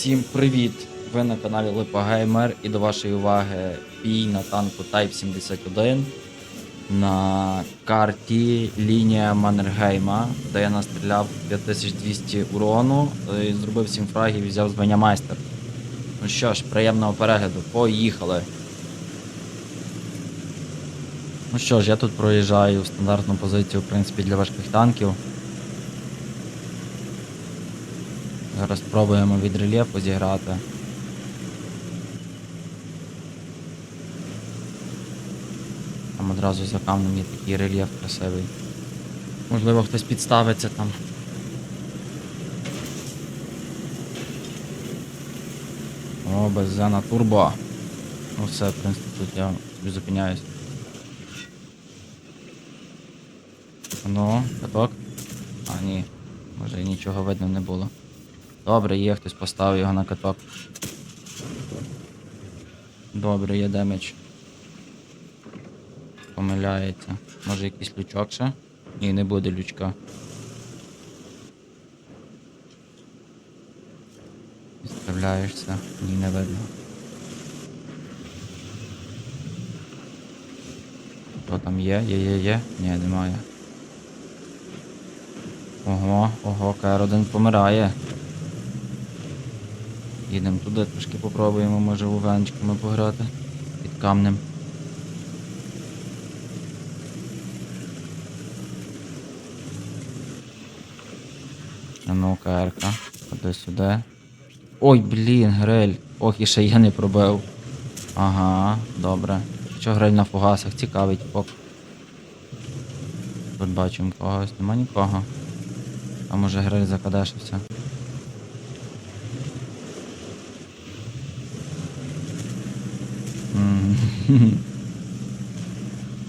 Всім привіт! Ви на каналі Липа і до вашої уваги бій на танку Type 71 на карті лінія Маннергейма, де я настріляв 5200 урону, і зробив 7 фрагів і взяв звання майстер. Ну що ж, приємного перегляду, поїхали! Ну що ж, я тут проїжджаю в стандартну позицію, в принципі, для важких танків. Зараз спробуємо від рельєфу зіграти. Там одразу за камнем є такий рельєф красивий. Можливо, хтось підставиться там. О, беззена турбо. Ну все, в принципі, тут я зупиняюсь. Ну, каток. А, ні. Може і нічого видно не було. Добре, є, хтось поставив його на каток. Добре, є демедж. Помиляється. Може якийсь лючок ще? Ні, не буде лючка. Відставляєшся, ні, не видно. Хто там є? Є, є, є? Ні, немає. Ого, ого, КР-1 помирає. Їдемо туди, трошки попробуємо, може вувенчиками пограти під камнем. А ну, КР-ка, ходи сюди. Ой, блін, грель. Ох, і ще я не пробив. Ага, добре. Що грель на фугасах, цікавий типок. Тут бачимо когось, нема нікого. А може грель закадешився.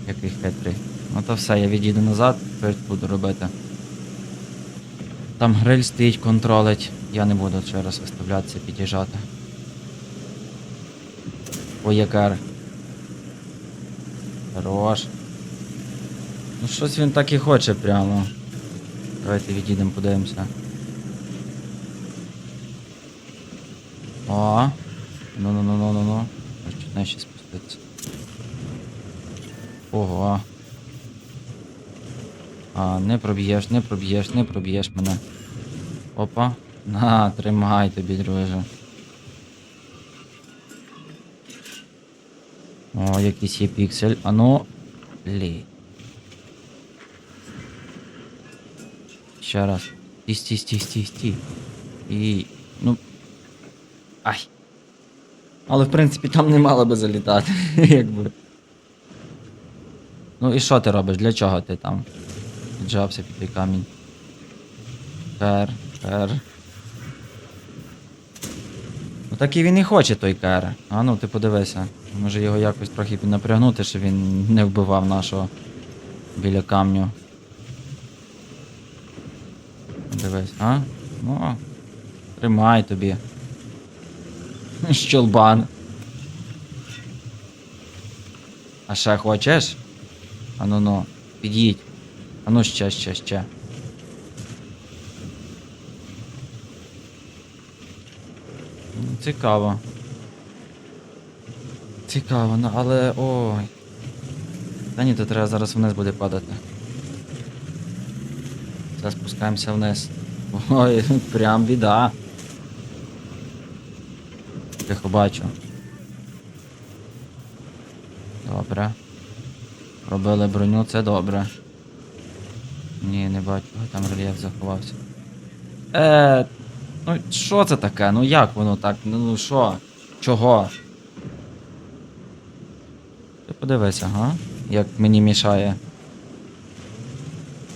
Який хитрий. Ну то все, я відійду назад, тепер буду робити. Там гриль стоїть, контролить. Я не буду ще раз виставлятися, під'їжджати. Ой, якар. Хорош. Ну щось він так і хоче прямо. Давайте відійдемо, подивимося. О, ну ну ну ну спуститися. Ого. А, не проб'єш, не проб'єш, не проб'єш мене. Опа. На, тримай тобі, друже. О, якийсь є піксель. А ну. Лі. Ще раз. Стій, стій, стій, стій, стій. І. Ну. Ай. Але в принципі там не мало би залітати, якби. Ну і що ти робиш? Для чого ти там? Піджався під той камінь. Кер, кер. Ну так і він і хоче той кер. А ну ти подивися. Може його якось трохи піднапрягнути, щоб він не вбивав нашого біля камню. Дивись, а? Ну. Тримай тобі. Щелбан. А ще хочеш? А ну під'їдь. А ну ще, ще, ще. Ну, Цікаво. Цікаво, ну але. ой. Та ні, то треба зараз вниз буде падати. Зараз спускаємося вниз. Ой, прям біда. Тихо бачу. Добре. Робили броню, це добре. Ні, не бачу, там рельєф заховався. Е, ну що це таке? Ну як воно так? Ну ну що? Чого? Ти подивися, га? Як мені мішає.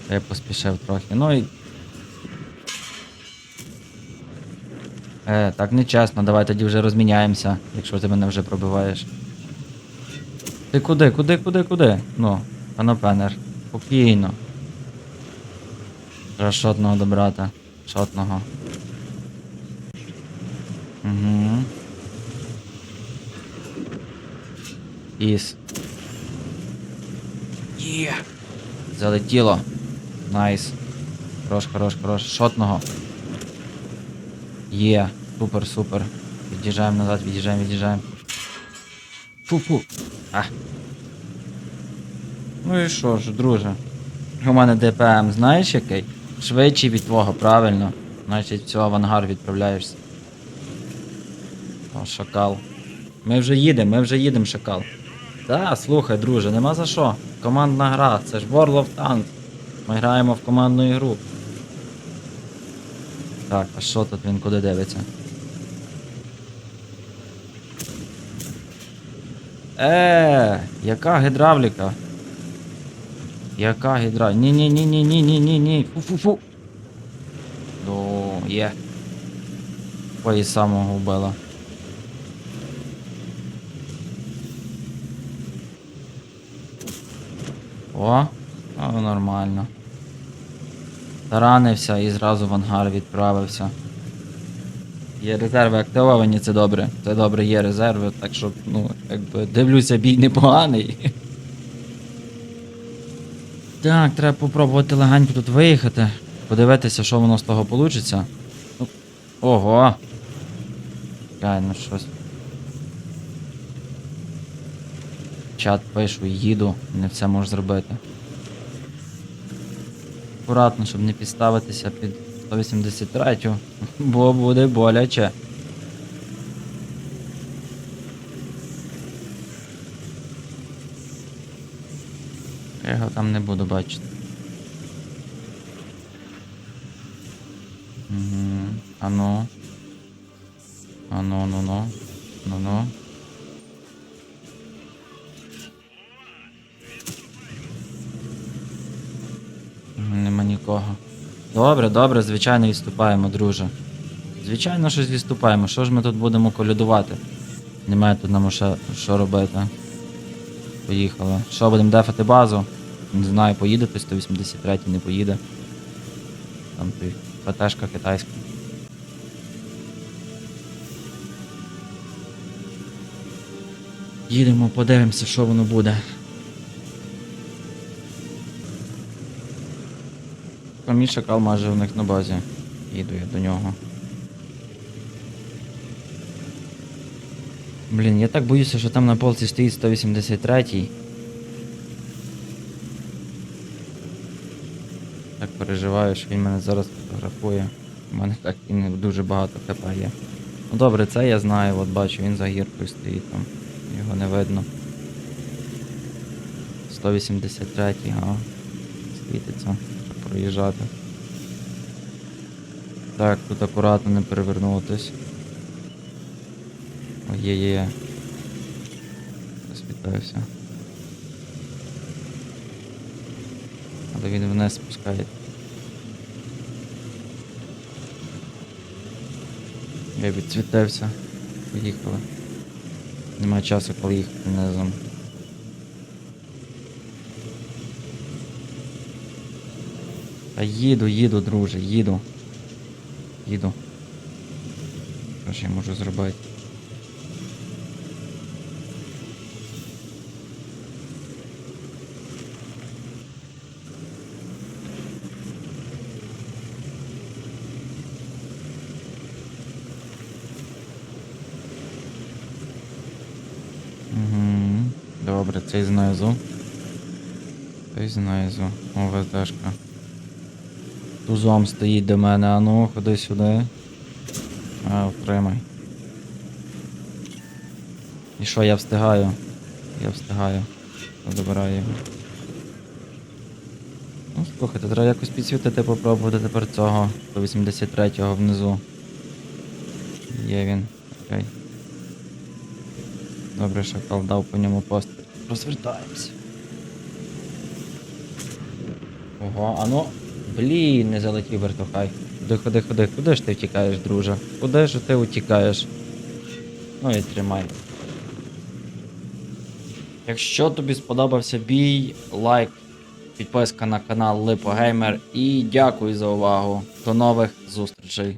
Я поспішив трохи. Ну і. Е, так нечесно, давай тоді вже розміняємося, якщо ти мене вже пробиваєш. Ти куди, куди, куди, куди? Ну, панопенер. Спокійно. Треба шотного добрати. Шотного. Угу. Іс. Є. Залетіло. Найс. Хорош, хорош, хорош. Шотного. Є. Супер, супер. Від'їжджаємо назад, від'їжджаємо, від'їжджаємо. Фу-фу. А. Ну і що ж, друже? У мене ДПМ, знаєш який? Швидший від твого, правильно. Значить, все, в ангар відправляєшся. О, шакал. Ми вже їдемо, ми вже їдемо, шакал. Та, слухай, друже, нема за що. Командна гра, це ж World of Tanks. Ми граємо в командну ігру. Так, а що тут він куди дивиться? Е, яка гідравліка? Яка гідра? Ні, ні, ні, ні, ні, ні, ні, ні. Фу-фу-фу. Ну, є. Ой, самого вбила. О, о, нормально. Таранився і зразу в ангар відправився. Є резерви активовані, це добре. Це добре, є резерви, так що, ну, якби дивлюся, бій непоганий. Так, треба попробувати легенько тут виїхати. Подивитися, що воно з того вийде. Ну, ого. Чекай, ну щось. Чат пишу, їду, не все можу зробити. Акуратно, щоб не підставитися під 183, бо буде боляче. Я його там не буду бачити. Угу. Ану. Ану, ну ну. Ну ну. Нема нікого. Добре, добре, звичайно, відступаємо, друже. Звичайно, щось відступаємо. Що ж ми тут будемо колядувати? Немає тут нам ще що робити. Поїхали. Що, будемо дефати базу? Не знаю, поїде той 183 не поїде. Там той ПТшка китайська. Їдемо, подивимося, що воно буде. А мій шакал майже у них на базі. Їду я до нього. Блін, я так боюся, що там на полці стоїть 183. Так переживаю, що він мене зараз фотографує. У мене так і не дуже багато хп є. Ну добре, це я знаю, от бачу, він за гіркою стоїть там. Його не видно. 183, ага. Світиться. Проїжджати. Так, тут акуратно не перевернутись. Ой, є, є, є. Розпітався. Але він вниз спускає. Я відцвітався. Поїхали. Нема часу, коли їхати низом. Та їду, їду, друже, їду. Їду. Що ж я можу зробити? Добре, цей знизу. Цей знизу. О, ВЗшка. Тузом стоїть до мене, а ну, ходи сюди. А, втримай. І що, я встигаю? Я встигаю. Забираю його. Ну, слухайте, треба якось підсвітити, попробувати тепер цього 183-го внизу. Є він. Окей. Добре, шакал дав по ньому пост. Розвертаємося. Ого, а ну. Блін, не залетів вертухай. Ходи, ходи, ходи. Куди ж ти втікаєш, друже? Куди ж ти утікаєш? Ну і тримай. Якщо тобі сподобався бій, лайк, підписка на канал Липогеймер і дякую за увагу. До нових зустрічей.